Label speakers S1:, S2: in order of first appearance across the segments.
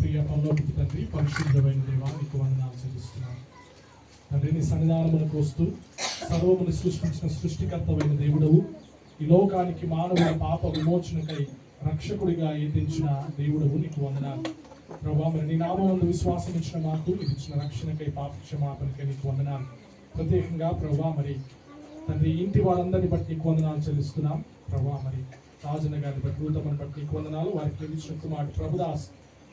S1: ప్రియ పరలోకి తండ్రి పరిశుద్ధమైన దేవా నీకు వందనాలు చెల్లిస్తున్నాను తండ్రి నీ సన్నిధానములకు వస్తూ సర్వమును సృష్టించిన సృష్టికర్తమైన దేవుడవు. ఈ లోకానికి మానవుల పాప విమోచనకై రక్షకుడిగా ఎదించిన దేవుడవు నీకు వందనాలు. ప్రభా మరి నీ నామందు విశ్వాసం ఇచ్చిన మాకు ఇది ఇచ్చిన రక్షణకై పాప క్షమాపణకై నీకు వందనాలు. ప్రత్యేకంగా ప్రభా మరి తండ్రి ఇంటి వాళ్ళందరిని బట్టి నీకు వందనాలు చెల్లిస్తున్నాం. ప్రభా మరి రాజన్న గారిని బట్టి రూతమని బట్టి నీకు వందనాలు. వారికి తెలిసిన కుమారుడు ప్రభుదాస్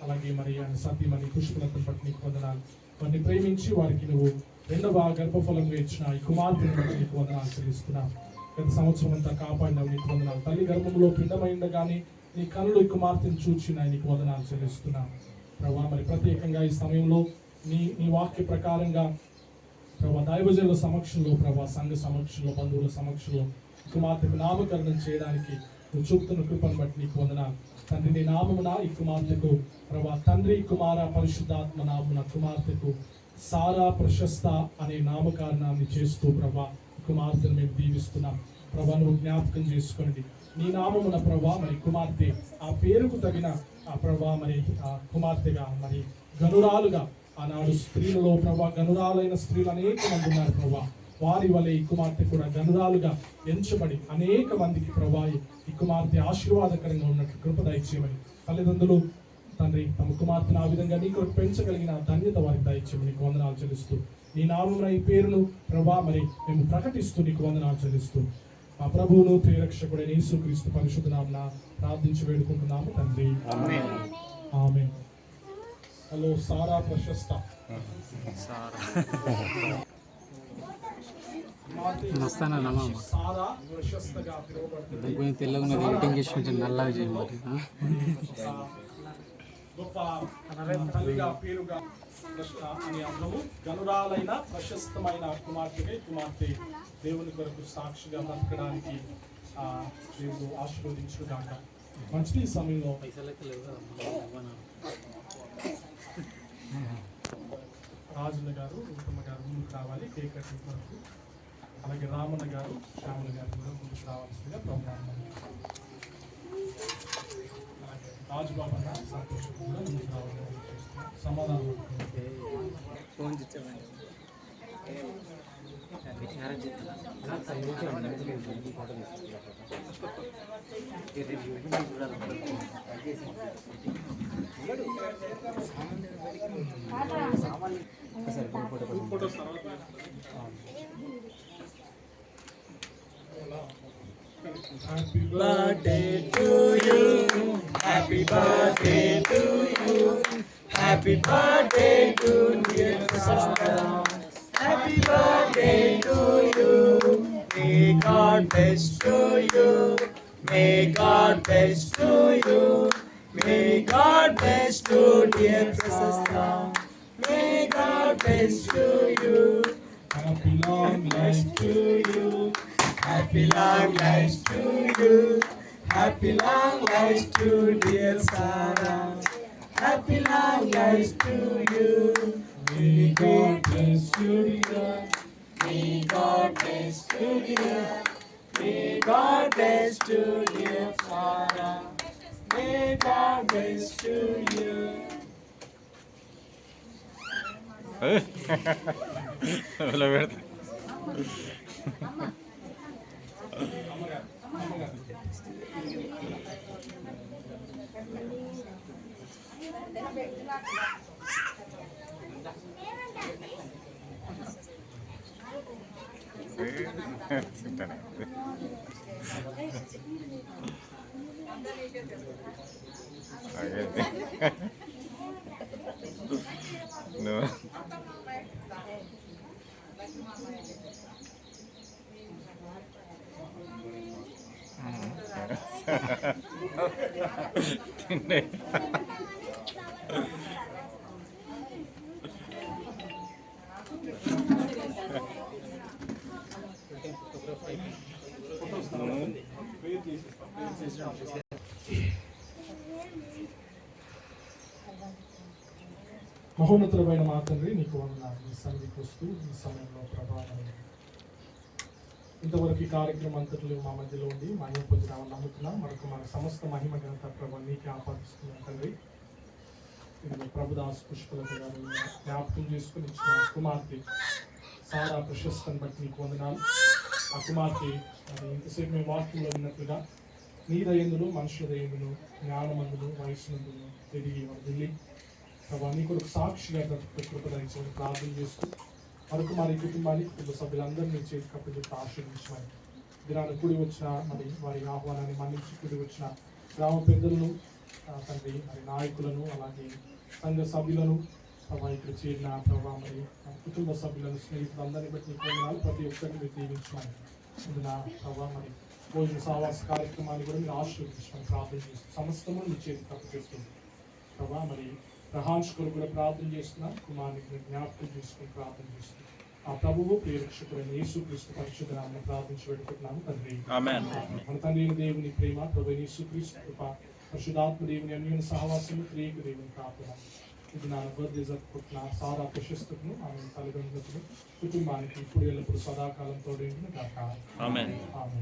S1: అలాగే మరి ఆయన సత్యమని పుష్పలతను బట్టి నీకు వందనాలు. వారిని ప్రేమించి వారికి నువ్వు రెండవ గర్భఫలంగా ఇచ్చిన ఈ కుమార్తెను బట్టి నీకు వందనాలు చెల్లిస్తున్నావు గత సంవత్సరం అంతా కాపాడినావు నీకు వందనాలు. తల్లి గర్భంలో పిండమైండగానే నీ కనులు ఈ కుమార్తెను చూచిన నీకు వందనాలు చెల్లిస్తున్నాను ప్రభా మరి ప్రత్యేకంగా ఈ సమయంలో నీ నీ వాక్య ప్రకారంగా ప్రభా దైవజనుల సమక్షంలో ప్రభా సంఘ సమక్షంలో బంధువుల సమక్షంలో కుమార్తెకు నామకరణం చేయడానికి నువ్వు చూపుతున్న కృపను బట్టి నీకు వందనాలు. తండ్రి నీ నామమున ఈ కుమార్తెకు ప్రభా తండ్రి కుమార పరిశుద్ధాత్మ నామున కుమార్తెకు సారా ప్రశస్త అనే నామకరణాన్ని చేస్తూ ప్రభా కుమార్తెను మేము దీవిస్తున్నాం. ప్రభా నువ్వు జ్ఞాపకం చేసుకోండి. నీ నామమున ప్రభా మరి కుమార్తె ఆ పేరుకు తగిన ఆ ప్రభా మరి ఆ కుమార్తెగా మరి గనురాలుగా ఆనాడు స్త్రీలలో ప్రభా గనురాలైన స్త్రీలు అనేక మంది ఉన్నారు ప్రభా. వారి వలె ఈ కుమార్తె కూడా గనురాలుగా ఎంచబడి అనేక మందికి ప్రభా ఈ కుమార్తె ఆశీర్వాదకరంగా ఉన్నట్లు కృప దయచేయమని తల్లిదండ్రులు తండ్రి తమ కుమార్తెను ఆ విధంగా నీ కొరకు పెంచగలిగిన ధన్యత వారికి దయచేయమని నీకు వందనాలు చెల్లిస్తూ నీ నామమున ఈ పేరును ప్రభా మరి మేము ప్రకటిస్తూ నీకు వందనాలు చెల్లిస్తూ మా ప్రభువును ప్రియరక్షకుడైన యేసుక్రీస్తు పరిశుద్ధ నామన ప్రార్థించి వేడుకుంటున్నాము తండ్రి. ఆమె హలో సారా ప్రశస్త.
S2: మస్తానా కొంచెం తెల్లగా ఉన్నది ఎడిటింగ్ చేసి కొంచెం నల్లగా చేయమని
S1: అనే అర్థము గనురాలైన ప్రశస్తమైన కుమార్తెగా కుమార్తె దేవుని కొరకు సాక్షిగా బ్రతకడానికి దేవుడు ఆశీర్వదించుగాక మంచిది ఈ సమయంలో రాజున్న గారు రూపమ్మ గారు ముందుకు రావాలి కేక్ కటింగ్ కొరకు అలాగే రామన్న గారు శ్యామల గారు కూడా ముందుకు రావాల్సిందిగా ప్రోగ్రామ్ అలాగే రాజుబాబు అన్న సంతోషం కూడా ముందుకు రావాలని సమాధానం
S2: ఫోన్ తెచ్చామండి
S1: ఫోటోస్ తర్వాత Happy
S3: birthday to you. Happy birthday to you. Happy birthday to dear Sarah. Happy birthday to you. May God bless to you. May God bless to you. May God bless to dear Sarah. May God bless to you.
S1: Happy long life
S3: to you. Happy long life to you. Happy long life to dear Sarah. Happy long life to you. May God bless you, dear. May God bless you, dear. May God bless you, dear Sarah. May God bless you, తింటానే
S4: నువ్వు
S1: మహోన్నతులమైన మా తండ్రి నీకు వందనాలు. ఈ సన్నిధికి వస్తూ ఈ సమయంలో ప్రభావం. ఇంతవరకు ఈ కార్యక్రమం అంతట్లో మా మధ్యలో ఉండి మహిమ పొందినామని నమ్ముతున్నాం. మనకు మన సమస్త మహిమ ఘనత ప్రభావం నీకే ఆపాదిస్తున్నాం తండ్రి. ప్రభుదాస్ పుష్పలత గారు జ్ఞాపకం చేసుకుని ఇచ్చిన కుమార్తె సారా ప్రశస్తని బట్టి నీకు వందనాలు. ఆ కుమార్తె అది ఇంతసేపు మేము వాక్యంలో విన్నట్లుగా నీ దయందులు మనుషుల దయందులు జ్ఞానమందులు వయసునందులు తిరిగి వర్దిల్లి ప్రభా నీ కొరకు సాక్షిగా బ్రతుకు కృప ప్రార్థన చేస్తూ మరొక మరి కుటుంబాన్ని కుటుంబ సభ్యులందరినీ చేతి కప్పు ఆశీర్వించమని దినాన్ని కూడి వచ్చిన మరి వారి ఆహ్వానాన్ని మన్నించి కూడి వచ్చిన గ్రామ పెద్దలను తండ్రి మరి నాయకులను అలాగే సంఘ సభ్యులను ప్రభావ ఇక్కడ చేరిన ప్రభావ మరి కుటుంబ సభ్యులను స్నేహితులందరినీ బట్టి నీకు ప్రతి ఒక్కరిని మీరు దీవించమని. ఇది నా మరి భోజన సావాస కార్యక్రమాన్ని కూడా మీరు ఆశీర్వదించమని ప్రార్థన చేస్తూ సమస్తము మీ చేతి తప్పు చేస్తుంది మరి ప్రహాన్స్ కొరకు కూడా ప్రార్థన చేస్తున్నా. కుమారునికి మీరు జ్ఞాపకం చేసుకుని ప్రార్థన చేస్తూ ఆ ప్రభువు ప్రియరక్షకుడైన యేసు క్రీస్తు పరిశుద్ధ నామమున ప్రార్థించి పెట్టుకుంటున్నాము తండ్రి.
S3: Amen.
S1: మన తండ్రి అయిన దేవుని ప్రేమ ప్రభు యేసు క్రీస్తు కృప పరిశుధాత్మ దేవుని అన్యోన్య సహవాసము త్రియక దేవుని ప్రార్థన. ఇది నా బర్త్డే జరుపుకుంటున్న సారా ప్రశస్తకును ఆమె తల్లిదండ్రులకు కుటుంబానికి ఇప్పుడు ఎల్లప్పుడు సదాకాలం తోడేందుకు కాక
S3: Amen.
S1: ఆమె